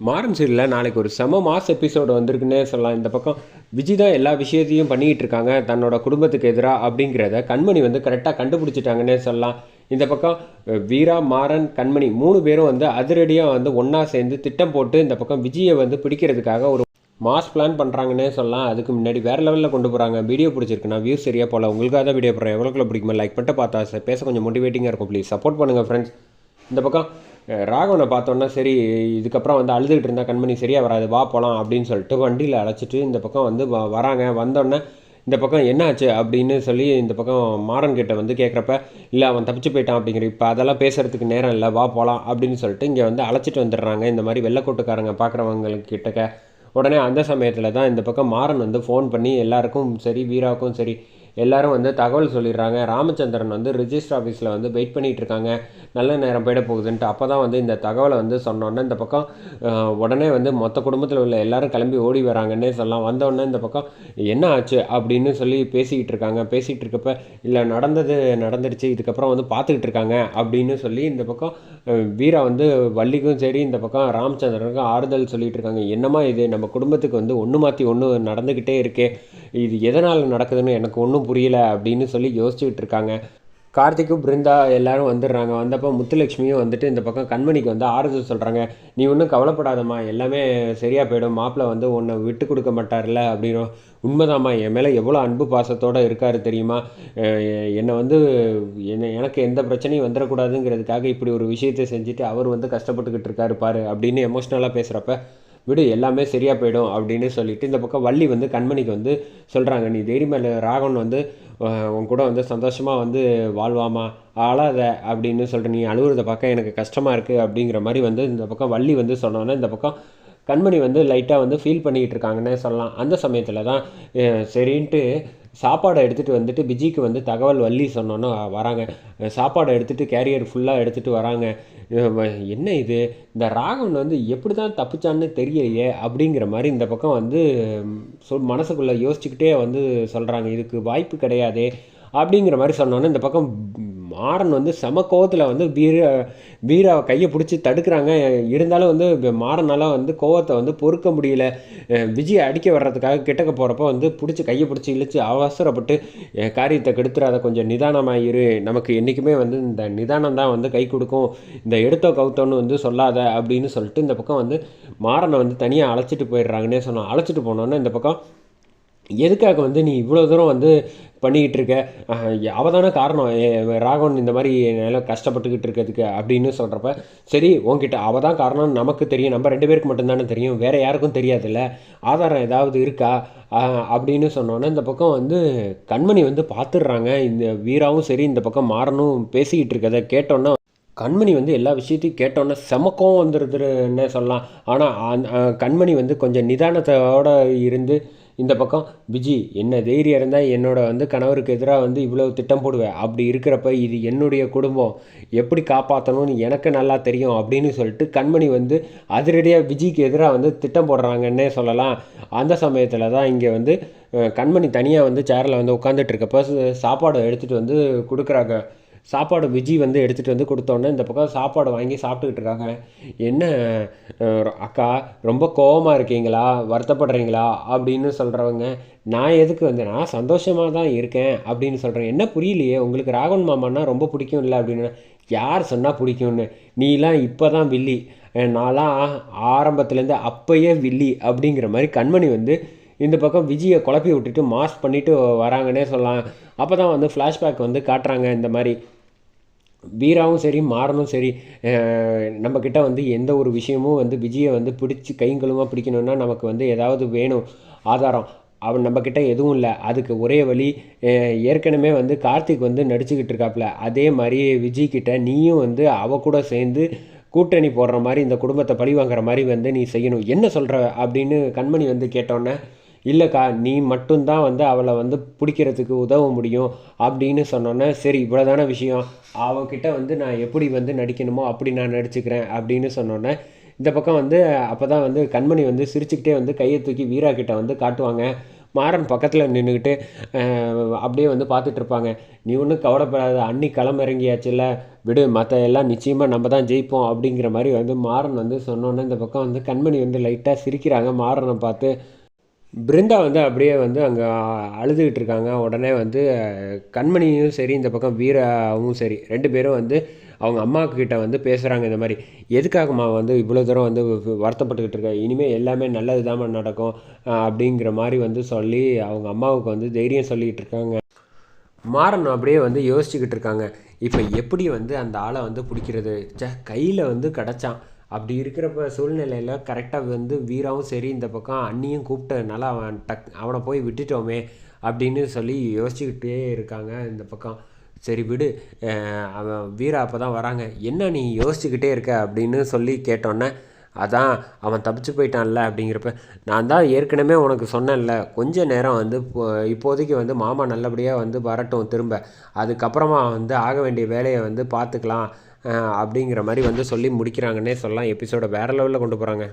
மாறன் சீரியலில். நாளைக்கு ஒரு செம மாஸ் எபிசோடு வந்திருக்குன்னே சொல்லலாம். இந்த பக்கம் விஜய் தான் எல்லா விஷயத்தையும் பண்ணிக்கிட்டு இருக்காங்க. தன்னோட குடும்பத்துக்கு எதிராக அப்படிங்கிறத கண்மணி வந்து கரெக்டாக கண்டுபிடிச்சிட்டாங்கன்னே சொல்லலாம். இந்த பக்கம் வீரா மாறன் கண்மணி மூணு பேரும் வந்து அதிரடியாக வந்து ஒன்றா சேர்ந்து திட்டம் போட்டு இந்த பக்கம் விஜயை வந்து பிடிக்கிறதுக்காக ஒரு மாஸ் பிளான் பண்ணுறாங்கன்னே சொல்லலாம். அதுக்கு முன்னாடி வேறு லெவலில் கொண்டு போகிறாங்க வீடியோ பிடிச்சிருக்குன்னா வியூஸ் சரியாக போல உங்களுக்காக தான் வீடியோ போடுறேன். எவ்வளோக்குள்ள பிடிக்குமா லைக் பண்ணிட்டு பார்த்தா சார் பேச கொஞ்சம் மோட்டிவேட்டிங்காக இருக்கும் ப்ளீஸ் சப்போர்ட் பண்ணுங்கள் ஃப்ரெண்ட்ஸ் இந்த பக்கம் ராகவனை பார்த்தோன்னா சரி இதுக்கப்புறம் வந்து அழுதுகிட்டு இருந்தால் கண்மணி சரியாக வராது வா போகலாம் அப்படின்னு சொல்லிட்டு வண்டியில் அழைச்சிட்டு இந்த பக்கம் வந்து வ- வராங்க. வந்தோடனே இந்த பக்கம் என்ன ஆச்சு அப்படின்னு சொல்லி இந்த பக்கம் மாறன் கிட்ட வந்து கேட்குறப்ப இல்லை அவன் தப்பிச்சு போயிட்டான் அப்படிங்கிற இப்போ அதெல்லாம் பேசுகிறதுக்கு நேரம் இல்லை வா போகலாம் அப்படின்னு சொல்லிட்டு இங்கே வந்து அழைச்சிட்டு வந்துடுறாங்க. இந்த மாதிரி வெள்ளக்கூட்டுக்காரங்க பார்க்குறவங்களுக்கு கிட்டக்க. உடனே அந்த சமயத்தில் தான் இந்த பக்கம் மாறன் வந்து ஃபோன் பண்ணி எல்லாருக்கும் சரி வீராவுக்கும் சரி எல்லாரும் வந்து தகவல் சொல்லிடுறாங்க. ராமச்சந்திரன் வந்து ரிஜிஸ்டர் ஆஃபீஸில் வந்து வெயிட் பண்ணிட்டு இருக்காங்க நல்ல நேரம் போயிட போகுதுன்ட்டு அப்போ தான் வந்து இந்த தகவலை வந்து சொன்னோன்னே இந்த பக்கம் உடனே வந்து மொத்த குடும்பத்தில் உள்ள எல்லாரும் கிளம்பி ஓடி வராங்கன்னே சொல்லலாம். வந்தோடனே இந்த பக்கம் என்ன ஆச்சு? அப்படின்னு சொல்லி பேசிக்கிட்டு இருக்காங்க பேசிகிட்டு இருக்கப்ப இல்லை நடந்தது நடந்துருச்சு இதுக்கப்புறம் வந்து பார்த்துக்கிட்டு இருக்காங்க அப்படின்னு சொல்லி இந்த பக்கம் வீரா வந்து வள்ளிக்கும் சரி இந்த பக்கம் ராமச்சந்திரனுக்கும் ஆறுதல் சொல்லிகிட்டு இருக்காங்க என்னம்மா இது? நம்ம குடும்பத்துக்கு வந்து ஒன்று மாற்றி ஒன்று நடந்துக்கிட்டே இருக்கே. இது எதனால் நடக்குதுன்னு எனக்கு ஒன்றும் புரியல அப்படின்னு சொல்லி யோசிச்சுக்கிட்டு இருக்காங்க. கார்த்திக்கும் பிருந்தா எல்லாரும் வந்துடுறாங்க. வந்தப்போ முத்துலட்சுமியும் வந்துட்டு இந்த பக்கம் கண்மணிக்கு வந்து ஆறுதல் சொல்கிறாங்க நீ ஒன்றும் கவலைப்படாதம்மா. எல்லாமே சரியாக போயிடும். மாப்பிள்ளை வந்து உன்னை விட்டு கொடுக்க மாட்டார்ல அப்படின்னு உண்மைதாம்மா. என் மேலே எவ்வளோ அன்பு பாசத்தோடு இருக்காரு தெரியுமா? என்னை வந்து என்ன எனக்கு எந்த பிரச்சனையும் வந்துடக்கூடாதுங்கிறதுக்காக இப்படி ஒரு விஷயத்தை செஞ்சுட்டு அவர் வந்து கஷ்டப்பட்டுக்கிட்டு இருக்காரு பாரு அப்படின்னு எமோஷ்னலாக பேசுகிறப்ப விடு எல்லாமே சரியாக போயிடும் அப்படின்னு சொல்லிட்டு இந்த பக்கம் வள்ளி வந்து கண்மணிக்கு வந்து சொல்கிறாங்க நீ தைரியமாக ராகவன் வந்து உன் கூட வந்து சந்தோஷமாக வந்து வாழ்வாமா? அழாத அப்படின்னு சொல்கிற நீ அழுகுறத பார்க்க எனக்கு கஷ்டமாக இருக்குது அப்படிங்கிற மாதிரி வந்து இந்த பக்கம் வள்ளி வந்து சொன்னோன்னே இந்த பக்கம் கண்மணி வந்து லைட்டாக வந்து ஃபீல் பண்ணிக்கிட்டு இருக்காங்கன்னே சொல்லலாம். அந்த சமயத்தில் தான் சரின்ட்டு சாப்பாடை எடுத்துகிட்டு வந்துட்டு விஜய்க்கு வந்து தகவல் வள்ளி சொன்னோன்னே வராங்க. சாப்பாடை எடுத்துகிட்டு கேரியர் ஃபுல்லாக எடுத்துகிட்டு வராங்க. என்ன இது? இந்த ராகவன் வந்து எப்படி தான் தப்பிச்சான்னு தெரியலையே அப்படிங்கிற மாதிரி இந்த பக்கம் வந்து சொல் மனசுக்குள்ளே யோசிச்சுக்கிட்டே வந்து சொல்கிறாங்க இதுக்கு வாய்ப்பு கிடையாது அப்படிங்கிற மாதிரி சொன்னோன்னே இந்த பக்கம் மாறன் வந்து செம கோவத்தில் வந்து வீர பீராவை கையை பிடிச்சி தடுக்கிறாங்க. இருந்தாலும் வந்து மாறனால் வந்து கோவத்தை வந்து பொறுக்க முடியல. விஜய் அடிக்க வர்றதுக்காக கிட்டக்க போகிறப்ப வந்து பிடிச்சி கையை பிடிச்சி இழுத்து அவசரப்பட்டு அஹ் காரியத்தை கெடுத்துறாத கொஞ்சம் நிதானமாக இரு. நமக்கு என்றைக்குமே வந்து இந்த நிதானம் தான் வந்து கை கொடுக்கும். இந்த எடுத்தோ கவுத்தோன்னு வந்து சொல்லாத அப்படின்னு சொல்லிட்டு இந்த பக்கம் வந்து மாறனை வந்து தனியாக அழைச்சிட்டு போயிடுறாங்கன்னே சொன்னோம் அழைச்சிட்டு போனோன்னே இந்த பக்கம் எதுக்காக வந்து நீ இவ்வளோ தூரம் வந்து பண்ணிக்கிட்டு இருக்க? அவள் தானே காரணம். ராகவன் இந்த மாதிரி நல்லா கஷ்டப்பட்டுக்கிட்டு இருக்கிறதுக்கு அப்படின்னு சொல்கிறப்ப சரி உங்ககிட்ட அவள் தான் காரணம். நமக்கு தெரியும். நம்ம ரெண்டு பேருக்கு மட்டும்தானே தெரியும். வேறு யாருக்கும் தெரியாதுல்ல. ஆதாரம் ஏதாவது இருக்கா? அப்படின்னு சொன்னோன்னே இந்த பக்கம் வந்து கண்மணி வந்து பார்த்துடுறாங்க இந்த வீராவும் சரி இந்த பக்கம் மாறனும் பேசிக்கிட்டு இருக்கதை கேட்டோன்னா கண்மணி வந்து எல்லா விஷயத்தையும் கேட்டோன்னே செமக்கம் வந்துருதுன்னு சொல்லலாம். ஆனால் கண்மணி வந்து கொஞ்சம் நிதானத்தோட இருந்து இந்த பக்கம் விஜி என்ன தைரியம் இருந்தால் என்னோட வந்து கணவருக்கு எதிராக வந்து இவ்வளோ திட்டம் போடுவேன் அப்படி இருக்கிறப்ப இது என்னுடைய குடும்பம். எப்படி காப்பாற்றணும்னு எனக்கு நல்லா தெரியும் அப்படின்னு சொல்லிட்டு கண்மணி வந்து அதிரடியாக விஜிக்கு எதிராக வந்து திட்டம் போடுறாங்கன்னே சொல்லலாம். அந்த சமயத்தில் தான் இங்கே வந்து கண்மணி தனியாக வந்து சேரில் வந்து உட்காந்துட்டு இருக்கப்போ சாப்பாடு எடுத்துகிட்டு வந்து கொடுக்குறாங்க. சாப்பாடு விஜி வந்து எடுத்துகிட்டு வந்து கொடுத்தோன்னே இந்த பக்கம் சாப்பாடு வாங்கி சாப்பிட்டுக்கிட்டு இருக்காங்க. என்ன அக்கா ரொம்ப கோவமாக இருக்கீங்களா? வருத்தப்படுறீங்களா? அப்படின்னு சொல்கிறவங்க நான் எதுக்கு வந்து நான் சந்தோஷமாக தான் இருக்கேன் அப்படின்னு சொல்கிறேன் என்ன புரியலையே உங்களுக்கு ராகவன் மாமான்னா ரொம்ப பிடிக்கும் இல்லை அப்படின்னு. யார் சொன்னால் பிடிக்கும்னு? நீலாம் இப்போ தான் வில்லி நான்லாம் ஆரம்பத்துலேருந்து அப்பயே வில்லி அப்படிங்கிற மாதிரி கண்மணி வந்து இந்த பக்கம் விஜயை குழப்பி விட்டுட்டு மாஸ் பண்ணிவிட்டு வராங்கன்னே சொல்லலாம். அப்போ தான் வந்து ஃப்ளாஷ்பேக் வந்து காட்டுறாங்க இந்த மாதிரி. வீராவும் சரி மாறனும் சரி நம்மக்கிட்ட வந்து எந்த ஒரு விஷயமும் வந்து விஜயை வந்து பிடிச்சி கைங்களுமாக பிடிக்கணும்னா நமக்கு வந்து ஏதாவது வேணும் ஆதாரம். அவன் நம்மக்கிட்ட எதுவும் இல்லை. அதுக்கு ஒரே வழி ஏற்கனவே வந்து கார்த்திக் வந்து நடிச்சுக்கிட்டு இருக்காப்புல அதே மாதிரி விஜய்கிட்ட நீயும் வந்து அவ கூட சேர்ந்து கூட்டணி போடுற மாதிரி இந்த குடும்பத்தை பழி வாங்குற மாதிரி வந்து நீ செய்யணும். என்ன சொல்கிற அப்படின்னு கண்மணி வந்து கேட்டோன்னே இல்லைக்கா நீ மட்டும்தான் வந்து அவளை வந்து பிடிக்கிறதுக்கு உதவ முடியும் அப்படின்னு சொன்னோன்னே சரி இவ்வளோதான விஷயம். அவகிட்ட வந்து நான் எப்படி வந்து நடிக்கணுமோ அப்படி நான் நடிச்சுக்கிறேன் அப்படின்னு சொன்னோன்னே இந்த பக்கம் வந்து அப்போ தான் வந்து கண்மணி வந்து சிரிச்சுக்கிட்டே வந்து கையை தூக்கி வீரா கிட்ட வந்து காட்டுவாங்க. மாறன் பக்கத்தில் நின்றுக்கிட்டு அப்படியே வந்து பார்த்துட்ருப்பாங்க நீ ஒன்றும் கவலைப்படாத அன்னி களமிறங்கியாச்சுல்ல விடு மற்ற எல்லாம் நிச்சயமாக நம்ம தான் ஜெயிப்போம் அப்படிங்கிற மாதிரி வந்து மாறன் வந்து சொன்னோன்னே இந்த பக்கம் வந்து கண்மணி வந்து லைட்டாக சிரிக்கிறாங்க. மாறனை பார்த்து பிருந்தா வந்து அப்படியே வந்து அங்கே அழுதுகிட்டு இருக்காங்க. உடனே வந்து கண்மணியும் சரி இந்த பக்கம் வீராவும் சரி ரெண்டு பேரும் வந்து அவங்க அம்மாவுக்கு வந்து பேசுகிறாங்க இந்த மாதிரி. எதுக்காகம்மா வந்து இவ்வளோ தூரம் வந்து வருத்தப்பட்டுக்கிட்டு இருக்க? இனிமேல் எல்லாமே நல்லது தான் நடக்கும் அப்படிங்கிற மாதிரி வந்து சொல்லி அவங்க அம்மாவுக்கு வந்து தைரியம் சொல்லிக்கிட்டு இருக்காங்க. மாறன் அப்படியே வந்து யோசிச்சுக்கிட்டு இருக்காங்க. இப்போ எப்படி வந்து அந்த ஆளை வந்து பிடிக்கிறது? ச கையில் வந்து கிடச்சான். அப்படி இருக்கிறப்ப சூழ்நிலையில் கரெக்டாக வந்து வீராவும் சரி இந்த பக்கம் அண்ணியும் கூப்பிட்டதுனால அவன் டக் அவனை போய் விட்டுட்டோமே அப்படின்னு சொல்லி யோசிச்சுக்கிட்டே இருக்காங்க இந்த பக்கம். சரி விடு அவன் வீரா அப்போ தான் வராங்க. என்ன நீ யோசிச்சுக்கிட்டே இருக்க அப்படின்னு சொல்லி கேட்டோன்னே அதான் அவன் தப்பிச்சு போயிட்டான்ல அப்படிங்கிறப்ப நான் தான் ஏற்கனவே உனக்கு சொன்னேன்ல கொஞ்ச நேரம் வந்து இப்போ இப்போதைக்கு வந்து மாமா நல்லபடியாக வந்து வரட்டும் திரும்ப. அதுக்கப்புறமா வந்து ஆக வேண்டிய வேலையை வந்து பார்த்துக்கலாம். அப்படிங்கிற மாதிரி வந்து சொல்லி முடிக்கிறாங்கன்னே சொல்லலாம். எபிசோடை வேறு லெவலில் கொண்டு போகிறாங்க